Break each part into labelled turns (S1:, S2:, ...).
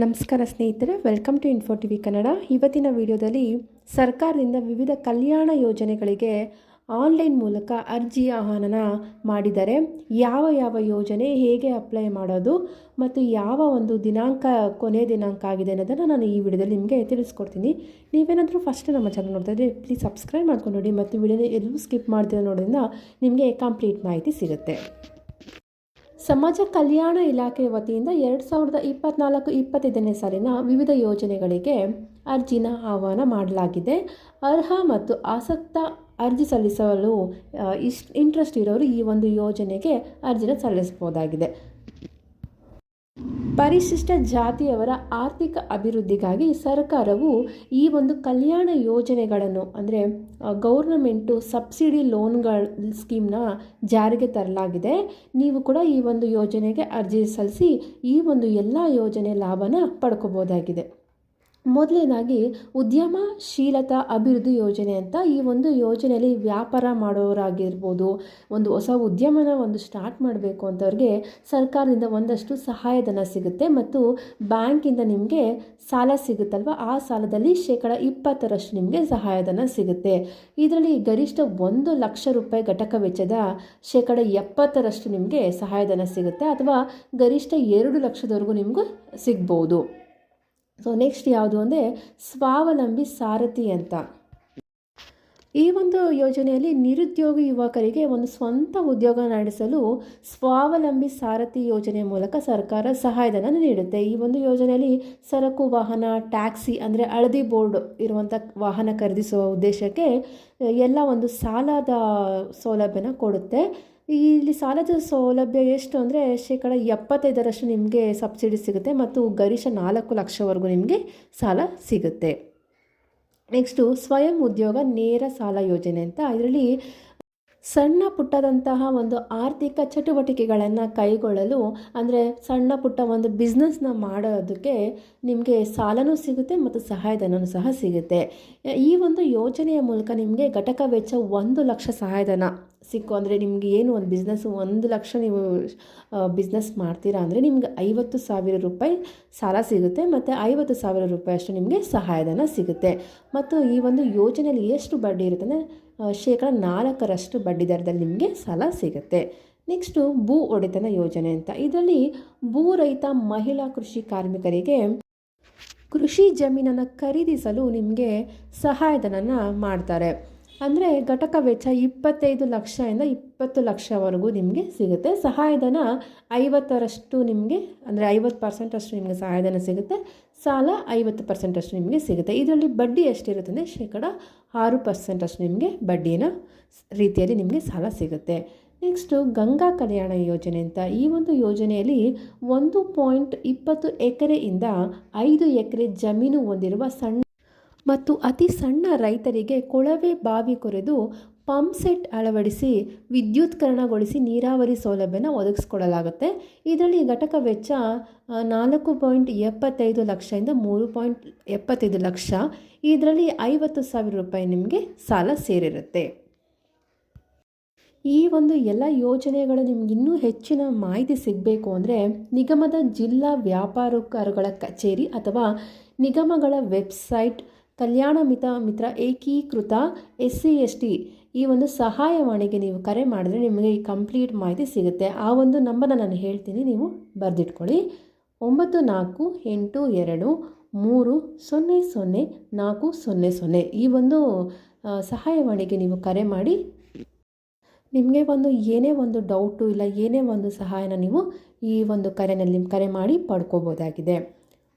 S1: ನಮಸ್ಕಾರ ಸ್ನೇಹಿತರೆ welcome to info T V Kannada ಇವತ್ತಿನ ವಿಡಿಯೋದಲ್ಲಿ ಸರ್ಕಾರದಿಂದ ವಿವಿಧ ಕಲ್ಯಾಣ ಯೋಜನೆಗಳಿಗೆ ಆನ್ಲೈನ್ ಮೂಲಕ ಅರ್ಜಿ ಆಹ್ವಾನ ಮಾಡಿದ್ದಾರೆ. ಯಾವ ಯಾವ ಯೋಜನೆ, ಹೇಗೆ ಅಪ್ಲೈ ಮಾಡೋದು ಮತ್ತು ಯಾವ ಒಂದು ದಿನಾಂಕ, ಕೊನೆ ದಿನಾಂಕ ಆಗಿದೆ ಅನ್ನೋದನ್ನು ನಾನು ಈ ವಿಡಿಯೋದಲ್ಲಿ ನಿಮಗೆ ತಿಳಿಸ್ಕೊಡ್ತೀನಿ. ನೀವೇನಾದರೂ ಫಸ್ಟ್ ನಮ್ಮ ಚಾನಲ್ ನೋಡ್ತಾ ಇದ್ದರೆ ಪ್ಲೀಸ್ ಸಬ್ಸ್ಕ್ರೈಬ್ ಮಾಡ್ಕೊಂಡು ನೋಡಿ ಮತ್ತು ವಿಡಿಯೋನ ಎಲ್ಲೂ ಸ್ಕಿಪ್ ಮಾಡ್ತಿರೋ ನೋಡೋದ್ರಿಂದ ನಿಮಗೆ ಕಂಪ್ಲೀಟ್ ಮಾಹಿತಿ ಸಿಗುತ್ತೆ. ಸಮಾಜ ಕಲ್ಯಾಣ ಇಲಾಖೆ ವತಿಯಿಂದ ಎರಡು ಸಾವಿರದ ಇಪ್ಪತ್ನಾಲ್ಕು ಇಪ್ಪತ್ತೈದನೇ ಸಾಲಿನ ವಿವಿಧ ಯೋಜನೆಗಳಿಗೆ ಅರ್ಜಿನ ಆಹ್ವಾನ ಮಾಡಲಾಗಿದೆ. ಅರ್ಹ ಮತ್ತು ಆಸಕ್ತ ಅರ್ಜಿ ಸಲ್ಲಿಸಲು ಇಷ್ಟ ಇಂಟ್ರೆಸ್ಟ್ ಇರೋರು ಈ ಒಂದು ಯೋಜನೆಗೆ ಅರ್ಜಿನ ಸಲ್ಲಿಸಬಹುದಾಗಿದೆ. ಪರಿಶಿಷ್ಟ ಜಾತಿಯವರ ಆರ್ಥಿಕ ಅಭಿವೃದ್ಧಿಗಾಗಿ ಸರ್ಕಾರವು ಈ ಒಂದು ಕಲ್ಯಾಣ ಯೋಜನೆಗಳನ್ನು, ಅಂದರೆ ಗೌರ್ನಮೆಂಟು ಸಬ್ಸಿಡಿ ಲೋನ್ಗಳ ಸ್ಕೀಮ್ನ ಜಾರಿಗೆ ತರಲಾಗಿದೆ. ನೀವು ಕೂಡ ಈ ಒಂದು ಯೋಜನೆಗೆ ಅರ್ಜಿ ಸಲ್ಲಿಸಿ ಈ ಒಂದು ಎಲ್ಲ ಯೋಜನೆ ಲಾಭನ ಪಡ್ಕೋಬೋದಾಗಿದೆ. ಮೊದಲನೇದಾಗಿ ಉದ್ಯಮಶೀಲತಾ ಅಭಿವೃದ್ಧಿ ಯೋಜನೆ ಅಂತ ಈ ಒಂದು ಯೋಜನೆಯಲ್ಲಿ ವ್ಯಾಪಾರ ಮಾಡೋರಾಗಿರ್ಬೋದು, ಒಂದು ಹೊಸ ಉದ್ಯಮನ ಒಂದು ಸ್ಟಾರ್ಟ್ ಮಾಡಬೇಕು ಅಂತವ್ರಿಗೆ ಸರ್ಕಾರದಿಂದ ಒಂದಷ್ಟು ಸಹಾಯಧನ ಸಿಗುತ್ತೆ ಮತ್ತು ಬ್ಯಾಂಕಿಂದ ನಿಮಗೆ ಸಾಲ ಸಿಗುತ್ತಲ್ವ? ಆ ಸಾಲದಲ್ಲಿ ಶೇಕಡ ಇಪ್ಪತ್ತರಷ್ಟು ನಿಮಗೆ ಸಹಾಯಧನ ಸಿಗುತ್ತೆ. ಇದರಲ್ಲಿ ಗರಿಷ್ಠ ಒಂದು ಲಕ್ಷ ರೂಪಾಯಿ ಘಟಕ ವೆಚ್ಚದ ಶೇಕಡ ಎಪ್ಪತ್ತರಷ್ಟು ನಿಮಗೆ ಸಹಾಯಧನ ಸಿಗುತ್ತೆ ಅಥವಾ ಗರಿಷ್ಠ ಎರಡು ಲಕ್ಷದವರೆಗೂ ನಿಮಗೂ ಸಿಗ್ಬೋದು. ಸೊ ನೆಕ್ಸ್ಟ್ ಯಾವುದು ಅಂದರೆ ಸ್ವಾವಲಂಬಿ ಸಾರಥಿ ಅಂತ. ಈ ಒಂದು ಯೋಜನೆಯಲ್ಲಿ ನಿರುದ್ಯೋಗಿ ಯುವಕರಿಗೆ ಒಂದು ಸ್ವಂತ ಉದ್ಯೋಗ ನಡೆಸಲು ಸ್ವಾವಲಂಬಿ ಸಾರಥಿ ಯೋಜನೆ ಮೂಲಕ ಸರ್ಕಾರ ಸಹಾಯಧನ ನೀಡುತ್ತೆ. ಈ ಒಂದು ಯೋಜನೆಯಲ್ಲಿ ಸರಕು, ವಾಹನ, ಟ್ಯಾಕ್ಸಿ ಅಂದರೆ ಹಳದಿ ಬೋರ್ಡ್ ಇರುವಂಥ ವಾಹನ ಖರೀದಿಸುವ ಉದ್ದೇಶಕ್ಕೆ ಎಲ್ಲ ಒಂದು ಸಾಲದ ಸೌಲಭ್ಯನ ಕೊಡುತ್ತೆ. ಇಲ್ಲಿ ಸಾಲದ ಸೌಲಭ್ಯ ಎಷ್ಟು ಅಂದರೆ ಶೇಕಡ ಎಪ್ಪತ್ತೈದರಷ್ಟು ನಿಮಗೆ ಸಬ್ಸಿಡಿ ಸಿಗುತ್ತೆ ಮತ್ತು ಗರಿಷ್ಠ ನಾಲ್ಕು ಲಕ್ಷವರೆಗೂ ನಿಮಗೆ ಸಾಲ ಸಿಗುತ್ತೆ. ನೆಕ್ಸ್ಟು ಸ್ವಯಂ ಉದ್ಯೋಗ ನೇರ ಸಾಲ ಯೋಜನೆ ಅಂತ. ಇದರಲ್ಲಿ ಸಣ್ಣ ಪುಟ್ಟದಂತಹ ಒಂದು ಆರ್ಥಿಕ ಚಟುವಟಿಕೆಗಳನ್ನು ಕೈಗೊಳ್ಳಲು, ಅಂದರೆ ಸಣ್ಣ ಪುಟ್ಟ ಒಂದು ಬಿಸ್ನೆಸ್ನ ಮಾಡೋದಕ್ಕೆ ನಿಮಗೆ ಸಾಲನೂ ಸಿಗುತ್ತೆ ಮತ್ತು ಸಹಾಯಧನವೂ ಸಹ ಸಿಗುತ್ತೆ. ಈ ಒಂದು ಯೋಜನೆಯ ಮೂಲಕ ನಿಮಗೆ ಘಟಕ ವೆಚ್ಚ ಒಂದು ಲಕ್ಷ ಸಹಾಯಧನ ಸಿಕ್ಕು, ಅಂದರೆ ನಿಮಗೆ ಏನು ಒಂದು ಬಿಸ್ನೆಸ್ ಒಂದು ಲಕ್ಷ ನೀವು ಬಿಸ್ನೆಸ್ ಮಾಡ್ತೀರಾ ಅಂದರೆ ನಿಮ್ಗೆ ಐವತ್ತು ಸಾವಿರ ರೂಪಾಯಿ ಸಾಲ ಸಿಗುತ್ತೆ ಮತ್ತು ಐವತ್ತು ಸಾವಿರ ರೂಪಾಯಿ ಅಷ್ಟು ನಿಮಗೆ ಸಹಾಯಧನ ಸಿಗುತ್ತೆ. ಮತ್ತು ಈ ಒಂದು ಯೋಜನೆಯಲ್ಲಿ ಎಷ್ಟು ಬಡ್ಡಿ ಇರುತ್ತೆ ಅಂದರೆ ಶೇಕಡ ನಾಲ್ಕರಷ್ಟು ಬಡ್ಡಿ ದರದಲ್ಲಿ ನಿಮಗೆ ಸಾಲ ಸಿಗುತ್ತೆ. ನೆಕ್ಸ್ಟು ಭೂ ಒಡೆತನ ಯೋಜನೆ ಅಂತ. ಇದರಲ್ಲಿ ಭೂ ರಹಿತ ಮಹಿಳಾ ಕೃಷಿ ಕಾರ್ಮಿಕರಿಗೆ ಕೃಷಿ ಜಮೀನನ್ನು ಖರೀದಿಸಲು ನಿಮಗೆ ಸಹಾಯಧನನ ಮಾಡ್ತಾರೆ. ಅಂದರೆ ಘಟಕ ವೆಚ್ಚ ಇಪ್ಪತ್ತೈದು ಲಕ್ಷದಿಂದ ಇಪ್ಪತ್ತು ಲಕ್ಷವರೆಗೂ ನಿಮಗೆ ಸಿಗುತ್ತೆ. ಸಹಾಯಧನ ಐವತ್ತರಷ್ಟು ನಿಮಗೆ, ಅಂದರೆ ಐವತ್ತು ಪರ್ಸೆಂಟಷ್ಟು ನಿಮಗೆ ಸಹಾಯಧನ ಸಿಗುತ್ತೆ. ಸಾಲ ಐವತ್ತು ಪರ್ಸೆಂಟಷ್ಟು ನಿಮಗೆ ಸಿಗುತ್ತೆ. ಇದರಲ್ಲಿ ಬಡ್ಡಿ ಎಷ್ಟಿರುತ್ತೆ ಅಂದರೆ ಶೇಕಡ ಆರು ಪರ್ಸೆಂಟಷ್ಟು ನಿಮಗೆ ಬಡ್ಡಿನ ರೀತಿಯಲ್ಲಿ ನಿಮಗೆ ಸಾಲ ಸಿಗುತ್ತೆ. ನೆಕ್ಸ್ಟು ಗಂಗಾ ಕಲ್ಯಾಣ ಯೋಜನೆ ಅಂತ. ಈ ಒಂದು ಯೋಜನೆಯಲ್ಲಿ ಒಂದು ಪಾಯಿಂಟ್ ಇಪ್ಪತ್ತು ಎಕರೆಯಿಂದ ಐದು ಎಕರೆ ಜಮೀನು ಹೊಂದಿರುವ ಸಣ್ಣ ಮತ್ತು ಅತಿ ಸಣ್ಣ ರೈತರಿಗೆ ಕೊಳವೆ ಬಾವಿ ಕೊರೆದು ಪಂಪ್ ಸೆಟ್ ಅಳವಡಿಸಿ ವಿದ್ಯುತ್ಕರಣಗೊಳಿಸಿ ನೀರಾವರಿ ಸೌಲಭ್ಯನ ಒದಗಿಸ್ಕೊಡಲಾಗುತ್ತೆ. ಇದರಲ್ಲಿ ಘಟಕ ವೆಚ್ಚ ನಾಲ್ಕು ಪಾಯಿಂಟ್ ಎಪ್ಪತ್ತೈದು ಲಕ್ಷದಿಂದ ಮೂರು ಪಾಯಿಂಟ್ ಎಪ್ಪತ್ತೈದು ಲಕ್ಷ. ಇದರಲ್ಲಿ ಐವತ್ತು ಸಾವಿರ ರೂಪಾಯಿ ನಿಮಗೆ ಸಾಲ ಸೇರಿರುತ್ತೆ. ಈ ಒಂದು ಎಲ್ಲ ಯೋಜನೆಗಳು ನಿಮ್ಗೆ ಇನ್ನೂ ಹೆಚ್ಚಿನ ಮಾಹಿತಿ ಸಿಗಬೇಕು ಅಂದರೆ ನಿಗಮದ ಜಿಲ್ಲಾ ವ್ಯಾಪಾರಕರುಗಳ ಕಚೇರಿ ಅಥವಾ ನಿಗಮಗಳ ವೆಬ್ಸೈಟ್ ಕಲ್ಯಾಣ ಮಿತ ಮಿತ್ರ ಏಕೀಕೃತ ಎಸ್ ಸಿ ಎಸ್ ಟಿ ಈ ಒಂದು ಸಹಾಯವಾಣಿಗೆ ನೀವು ಕರೆ ಮಾಡಿದ್ರೆ ನಿಮಗೆ ಈ ಕಂಪ್ಲೀಟ್ ಮಾಹಿತಿ ಸಿಗುತ್ತೆ. ಆ ಒಂದು ನಂಬರ್ನ ನಾನು ಹೇಳ್ತೀನಿ, ನೀವು ಬರೆದಿಟ್ಕೊಳ್ಳಿ. ಒಂಬತ್ತು ನಾಲ್ಕು ಎಂಟು ಎರಡು ಮೂರು ಸೊನ್ನೆ ಸೊನ್ನೆ ನಾಲ್ಕು ಸೊನ್ನೆ ಸೊನ್ನೆ. ಈ ಒಂದು ಸಹಾಯವಾಣಿಗೆ ನೀವು ಕರೆ ಮಾಡಿ. ನಿಮಗೆ ಒಂದು, ಏನೇ ಒಂದು ಡೌಟು ಇಲ್ಲ, ಏನೇ ಒಂದು ಸಹಾಯನ ನೀವು ಈ ಒಂದು ಕರೆನಲ್ಲಿ ಕರೆ ಮಾಡಿ ಪಡ್ಕೋಬೋದಾಗಿದೆ.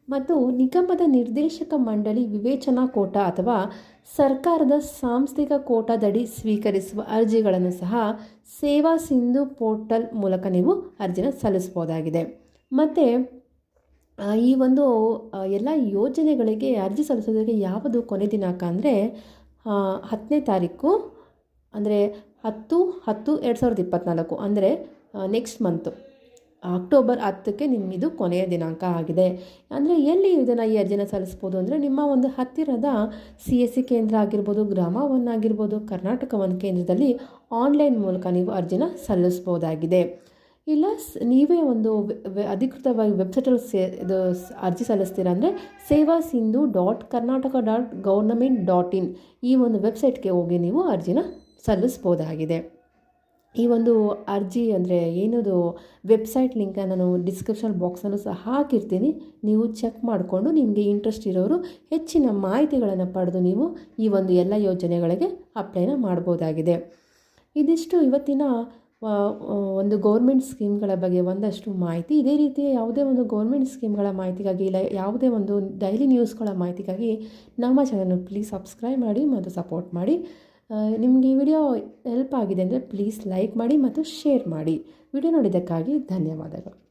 S1: ಮತ್ತು ನಿಗಮದ ನಿರ್ದೇಶಕ ಮಂಡಳಿ ವಿವೇಚನಾ ಕೋಟ ಅಥವಾ ಸರ್ಕಾರದ ಸಾಂಸ್ಥಿಕ ಕೋಟಾದಡಿ ಸ್ವೀಕರಿಸುವ ಅರ್ಜಿಗಳನ್ನು ಸಹ ಸೇವಾ ಸಿಂಧು ಪೋರ್ಟಲ್ ಮೂಲಕ ನೀವು ಅರ್ಜಿನ ಸಲ್ಲಿಸ್ಬೋದಾಗಿದೆ ಮತ್ತು ಈ ಒಂದು ಎಲ್ಲ ಯೋಜನೆಗಳಿಗೆ ಅರ್ಜಿ ಸಲ್ಲಿಸೋದಕ್ಕೆ ಯಾವುದು ಕೊನೆ ದಿನಾಂಕ ಅಂದರೆ ಹತ್ತನೇ ತಾರೀಕು, ಅಂದರೆ ಹತ್ತು ಹತ್ತು ಎರಡು ಸಾವಿರದ ಇಪ್ಪತ್ತ್ನಾಲ್ಕು ಅಂದರೆ ನೆಕ್ಸ್ಟ್ ಮಂತು ಅಕ್ಟೋಬರ್ ಹತ್ತಕ್ಕೆ ನಿಮ್ಮಿದು ಕೊನೆಯ ದಿನಾಂಕ ಆಗಿದೆ. ಅಂದರೆ ಎಲ್ಲಿ ಇದನ್ನು ಈ ಅರ್ಜಿನ ಸಲ್ಲಿಸ್ಬೋದು ಅಂದರೆ ನಿಮ್ಮ ಒಂದು ಹತ್ತಿರದ ಸಿ ಎಸ್ ಸಿ ಕೇಂದ್ರ ಆಗಿರ್ಬೋದು, ಗ್ರಾಮ ಒನ್ ಆಗಿರ್ಬೋದು, ಕರ್ನಾಟಕ ಒನ್ ಕೇಂದ್ರದಲ್ಲಿ ಆನ್ಲೈನ್ ಮೂಲಕ ನೀವು ಅರ್ಜಿನ ಸಲ್ಲಿಸ್ಬೋದಾಗಿದೆ. ಇಲ್ಲ ನೀವೇ ಒಂದು ಅಧಿಕೃತವಾಗಿ ವೆಬ್ಸೈಟಲ್ಲಿ ಸೇ, ಇದು ಅರ್ಜಿ ಸಲ್ಲಿಸ್ತೀರ ಅಂದರೆ Seva Sindhu dot Karnataka dot government dot in ಈ ಒಂದು ವೆಬ್ಸೈಟ್ಗೆ ಹೋಗಿ ನೀವು ಅರ್ಜಿನ ಸಲ್ಲಿಸ್ಬೋದಾಗಿದೆ. ಈ ಒಂದು ಅರ್ಜಿ ಅಂದರೆ ಏನದು ವೆಬ್ಸೈಟ್ ಲಿಂಕ ನಾನು ಡಿಸ್ಕ್ರಿಪ್ಷನ್ ಬಾಕ್ಸನ್ನು ಸಹ ಹಾಕಿರ್ತೀನಿ. ನೀವು ಚೆಕ್ ಮಾಡಿಕೊಂಡು ನಿಮಗೆ ಇಂಟ್ರೆಸ್ಟ್ ಇರೋರು ಹೆಚ್ಚಿನ ಮಾಹಿತಿಗಳನ್ನು ಪಡೆದು ನೀವು ಈ ಒಂದು ಎಲ್ಲ ಯೋಜನೆಗಳಿಗೆ ಅಪ್ಲೈನ ಮಾಡ್ಬೋದಾಗಿದೆ. ಇದಿಷ್ಟು ಇವತ್ತಿನ ಒಂದು ಗೌರ್ಮೆಂಟ್ ಸ್ಕೀಮ್ಗಳ ಬಗ್ಗೆ ಒಂದಷ್ಟು ಮಾಹಿತಿ. ಇದೇ ರೀತಿ ಯಾವುದೇ ಒಂದು ಗೌರ್ಮೆಂಟ್ ಸ್ಕೀಮ್ಗಳ ಮಾಹಿತಿಗಾಗಿ ಇಲ್ಲ, ಯಾವುದೇ ಒಂದು ಡೈಲಿ ನ್ಯೂಸ್ಗಳ ಮಾಹಿತಿಗಾಗಿ ನಮ್ಮ ಚಾನಲ್ ಪ್ಲೀಸ್ ಸಬ್ಸ್ಕ್ರೈಬ್ ಮಾಡಿ ಮತ್ತು ಸಪೋರ್ಟ್ ಮಾಡಿ. ನಿಮಗೆ ಈ ವಿಡಿಯೋ ಹೆಲ್ಪ್ ಆಗಿದೆ ಅಂದರೆ ಪ್ಲೀಸ್ ಲೈಕ್ ಮಾಡಿ ಮತ್ತು ಶೇರ್ ಮಾಡಿ. ವಿಡಿಯೋ ನೋಡಿದ್ದಕ್ಕಾಗಿ ಧನ್ಯವಾದಗಳು.